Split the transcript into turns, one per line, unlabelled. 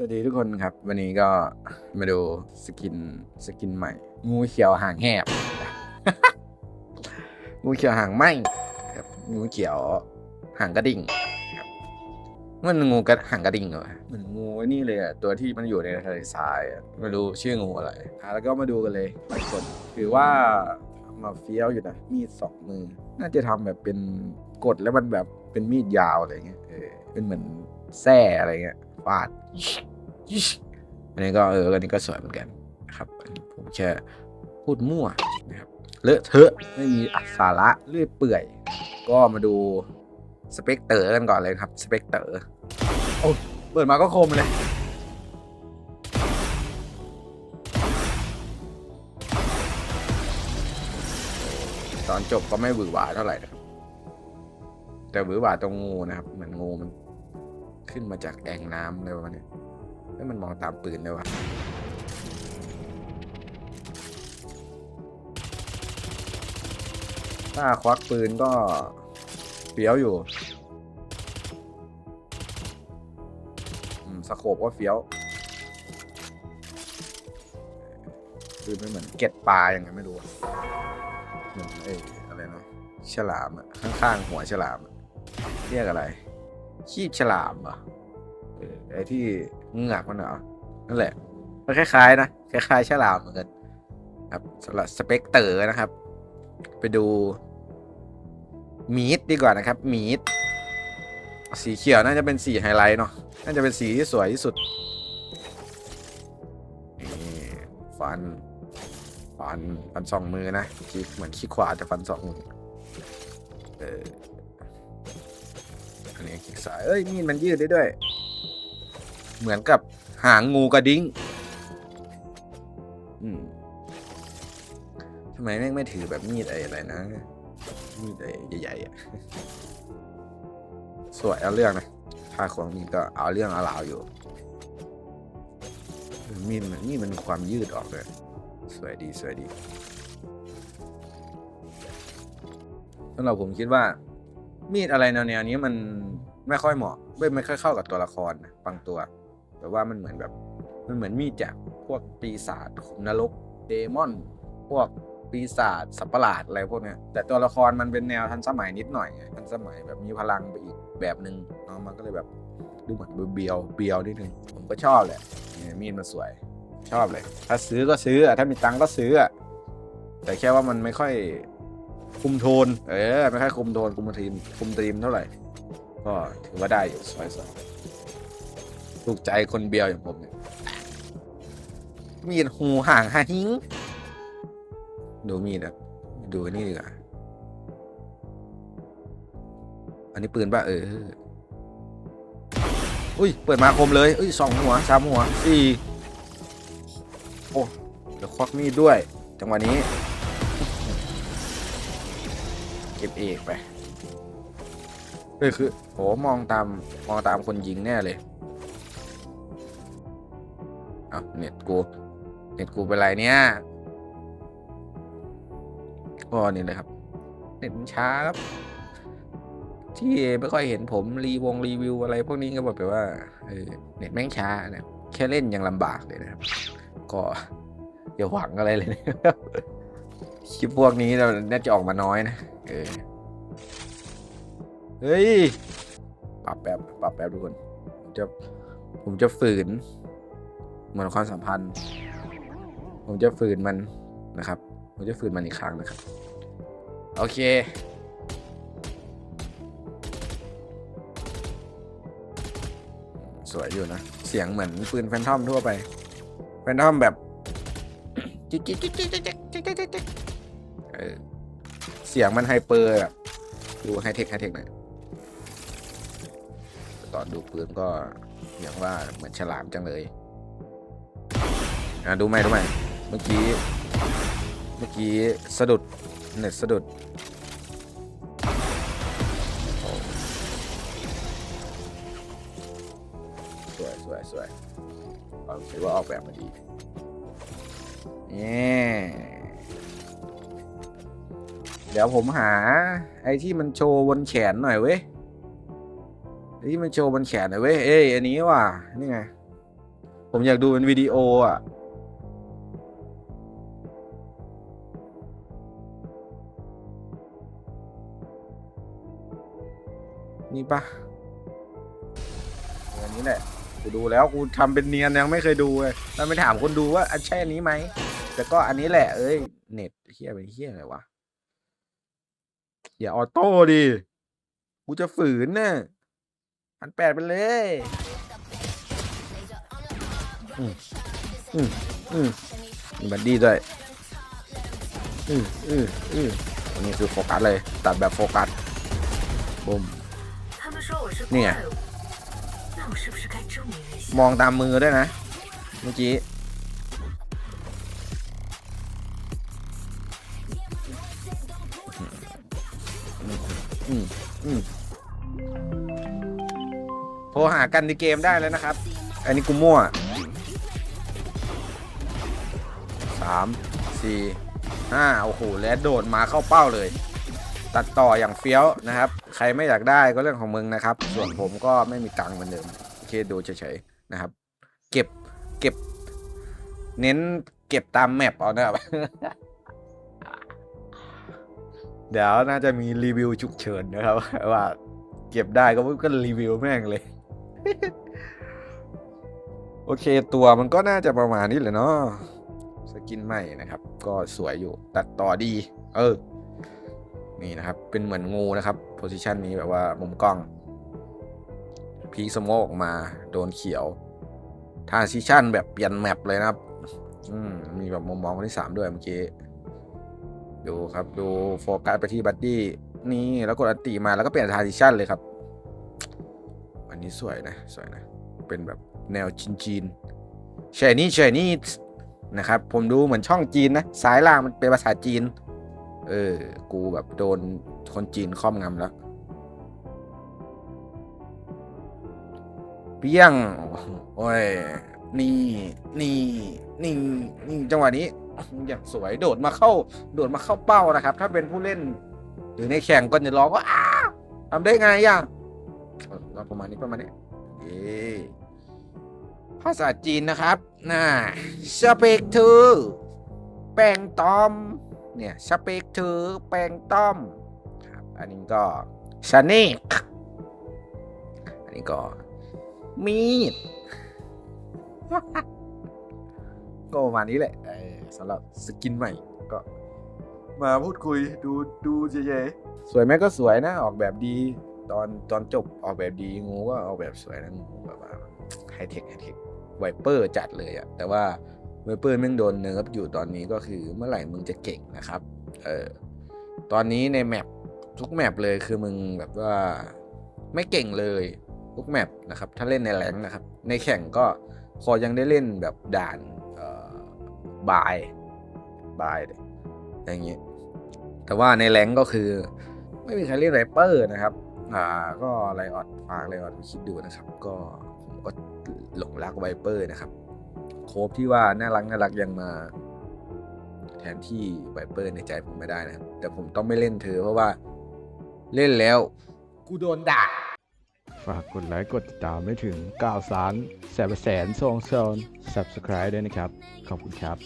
สวัสดีทุกคนครับ วันนี้ก็มาดูสกินสกินใหม่ งูเขียวหางแหบ งูเขียวหางไหมครับงูเขียวหางกระดิ่งครับมันงูกระหางกระดิ่งเหรอเหมือนงูไอ้นี่เลยอะตัวที่มันอยู่ในทะเลทรายอะไม่รู้ชื่องูอะไรอะแล้วก็มาดูกันเลยทุกคนถือว่ามาเฟี้ยวอยู่นะมีดสองมือ น่าจะทำแบบเป็นกดแล้วมันแบบเป็นมีดยาวอะไรเงี้ยเออเป็นเหมือน แส้อะไรเงี้ยฟาดอันนี้ก็เอออันนี้ก็สวยเหมือนกันนะครับผมแค่พูดมั่วนะครับเลอะเทอะไม่มีอัสาระเลื่อยเปื่อย ก็มาดูสเปกเตอร์กันก่อนเลยครับสเปกเตอร์โอ้เปิดมาก็คมเลยตอนจบก็ไม่หวือหวาเท่าไหร่นะครับแต่หวือหวาตรงงูนะครับ เหมือนงูมัน ขึ้นมาจากแอ่งน้ำเลยวันนี้แล้วมันมองตามปืนเลยวะถ้าควักปืนก็เฟี้ยวอยู่อืมสโคบก็เฟี้ยว คือไม่เหมือนเก็ดปลาอย่างไงไม่รู้เหมือนเอ้ยอะไรนะฉลามอะข้างๆหัวฉลามเรียกอะไร คีบฉลามเหรอเออไอ้ที่เงือกมันเหรอนั่นแหละมันคล้ายๆนะคล้ายๆฉลามเหมือนกันครับสำหรับสเปกเตอร์นะครับ ไปดูมีดดีกว่านะครับมีดสีเขียวน่าจะเป็นสีไฮไลท์เนาะน่าจะเป็นสีที่สวยที่สุดนี่ฟันฟันฟันสองมือนะคิกเหมือนขี้ขวาแต่ฟันสองมือเออ อันนี้คลิกซ้ายเอ้ยมีดมันยืดได้ด้วย เหมือนกับหางงูกระดิ้งอืมทำไมแม่งไม่ถือแบบมีดไอ้อะไรนะ มีดไอ้ใหญ่ๆอะสวยเอาเรื่องนะถ้าของมีดก็เอาเรื่องเอาราวอยู่ มีดมันมีดมันความยืดออกเลย สวยดีสวยดีสำหรับผมคิดว่า มีดอะไรแนวๆนี้มันไม่ค่อยเหมาะไม่ไม่ค่อยเข้ากับตัวละครนะบางตัว แต่ว่ามันเหมือนแบบ มันเหมือนมีดจากพวกปีศาจนรกเดมอน พวกปีศาจสัประหลาดอะไรพวกเนี้ยแต่ตัวละครมันเป็นแนวทันสมัยนิดหน่อยไงทันสมัยแบบมีพลังไปอีกแบบหนึ่งเนาะมันก็เลยแบบดูเหมือนเบียวเบียวนิดนึงผมก็ชอบแหละมีดมันสวย ชอบเลย ถ้าซื้อก็ซื้อถ้ามีตังก็ซื้อแต่แค่ว่ามันไม่ค่อย คุมโทน เออไม่ค่อยคุมโทนคุมทีมคุมทีมเท่าไหร่ ก็ถือว่าได้อยู่สวยสวยถูกใจคนเบียวอย่างผมเนี่ยมีดหูห่างหาหิง ดูมีดอะดูนี่ดีกว่าอันนี้ปืนป่ะเออ อุ้ย เปิดมาคมเลยอุ้ยสองหัวสามหัวสี่โอ้เดี๋ยวควักมีดด้วย จังหวะนี้ เก็บเอกไปเฮ้ยคือโหมองตามมองตามคนยิงแน่เลยเอาเน็ตกูเน็ตกูเป็นไรเนี่ยก็นี่เลยครับ เน็ตมันช้าครับ ที่ไม่ค่อยเห็นผมรีวงรีวิวอะไรพวกนี้ก็บอกไปว่าเออเน็ตแม่งช้านะแค่เล่นยังลำบากเลยนะครับ ก็อย่าหวังอะไรเลยนะครับ คลิปพวกนี้เราน่าจะออกมาน้อยนะเฮ้ย ปรับแป๊บ ปรับแป๊บทุกคนจะ ผมจะฝืน เหมือนความสัมพันธ์ ผมจะฝืนมันนะครับ ผมจะฝืนมันอีกครั้งนะครับ โอเคสวยอยู่นะ เสียงเหมือนปืนแฟนทอมทั่วไป แฟนทอมแบบ เออเสียงมันไฮเปอร์แบบดูไฮเทคไฮเทคหน่อยตอนดูปืนก็อย่างว่าเหมือนฉลามจังเลย อะดูไหมดูไหมเมื่อกี้ เมื่อกี้สะดุด เน็ตสะดุดสวยสวยสวยเอาถือว่าออกแบบมาดีเนี่ย ดี๋ยวผมหา ไอ้ที่มันโชว์บนแขนหน่อยเว้ยไอ้ที่มันโชว์บนแขนหน่อยเว้ยเอ้ยอันนี้ว่ะนี่ไง ผมอยากดูเป็นวิดีโออะนี่ปะอันนี้แหละกูดูแล้วกูทำเป็นเนียนยังไม่เคยดูเลยแล้วไม่ถามคนดูว่าอันใช่อันนี้ไหมแต่ก็อันนี้แหละ เอ้ย เน็ตเฮียเป็นเฮียอะไรวะ อย่าออโต้ดิ กูจะฝืนน่ะพันแปดไปเลยอืมอืมอืมมีบันดี้ด้วยอืมอืมอืมอันนี้คือโฟกัสเลย ตัดแบบโฟกัสบุ้ม
นี่ไง
มองตามมือด้วยนะ เมื่อกี้ รหากันในเกมได้แล้วนะครับ อันนี้กูมั่วสามสี่ห้าโอ้โหแล้วโดดมาเข้าเป้าเลย ตัดต่ออย่างเฟี้ยวนะครับ ใครไม่อยากได้ก็เรื่องของมึงนะครับ ส่วนผมก็ไม่มีตังค์เหมือนเดิมโอเคดูเฉยๆนะครับ เก็บเก็บ เน้นเก็บตามแมปเอานะครับเดี๋ยวน่าจะมีรีวิวฉุกเฉินนะครับ ว่าเก็บได้ก็ก็รีวิวแม่งเลย โอเคตัวมันก็น่าจะประมาณนี้แหละเนาะสกินใหม่นะครับ ก็สวยอยู่ตัดต่อดี เออ นี่นะครับ เป็นเหมือนงูนะครับโพซิชันนี้แบบว่ามุมกล้อง พีสโมกออกมาโดนเขียวทาซิชันแบบเปลี่ยนแมปเลยนะครับอืมมีแบบมุมมองคนที่สามด้วยเมื่อกี้ ดูครับ ดูโฟกัสไปที่บัดดี้นี่แล้วกดอันติมาแล้วก็เปลี่ยนทาซิชันเลยครับ อันนี้สวยนะสวยนะ เป็นแบบแนวจีนจีนเชนี่เชนี่นะครับ ผมดูเหมือนช่องจีนนะซ้ายล่างมันเป็นภาษาจีน เออ กูแบบโดนคนจีนครอบงำแล้ว เปี้ยง โอ้ย นี่ นี่ นี่ นี่ จังหวะนี้ อย่างสวยโดดมาเข้า โดดมาเข้าเป้านะครับ ถ้าเป็นผู้เล่น หรือในแข่งก็จะร้องว่าอ้าทำได้ไงอะ เออเราประมาณนี้ประมาณนี้เย้ภาษาจีนนะครับน่าสเปกถือแป้งตอม เนี่ยสเปกถือแป้งต้อมครับอันนี้ก็ชาเนกอันนี้ก็มีดก็ประมาณนี้แหละสำหรับสกินใหม่ก็มาพูดคุยดูดูเฉยๆสวยไหมก็สวยนะ ออกแบบดี ตอนตอนจบออกแบบดีงูก็ออกแบบสวยนะงูแบบว่าไฮเทคไฮเทคไวเปอร์จัดเลยอะแต่ว่าไวเปอร์แม่งโดนเนิร์ฟอยู่ตอนนี้ก็คือเมื่อไหร่มึงจะเก่งนะครับเออตอนนี้ในแมปทุกแมปเลยคือมึงแบบว่าไม่เก่งเลยทุกแมปนะครับถ้าเล่นในแรงนะครับ ในแข่งก็พอยังได้เล่นแบบด่านเอ่อบายบายอย่างนี้ยแต่ว่าในแรงก์ก็คือ ไม่มีใครเล่นไรเปอร์นะครับ อ่าก็ไลออดฝากไลออดไปคิดดูนะครับ ก็ผมก็หลงรักไวเปอร์นะครับ โคบที่ว่าน่ารักน่ารักยังมา แทนที่ไวเปอร์ในใจผมไม่ได้นะครับ แต่ผมต้องไม่เล่นเธอเพราะว่าเล่นแล้ว กูโดนด่า
ฝากกดไลค์กดติดตามไม่ถึง9ล้านแสนแสนซองซอน subscribe ด้วยนะครับ ขอบคุณครับ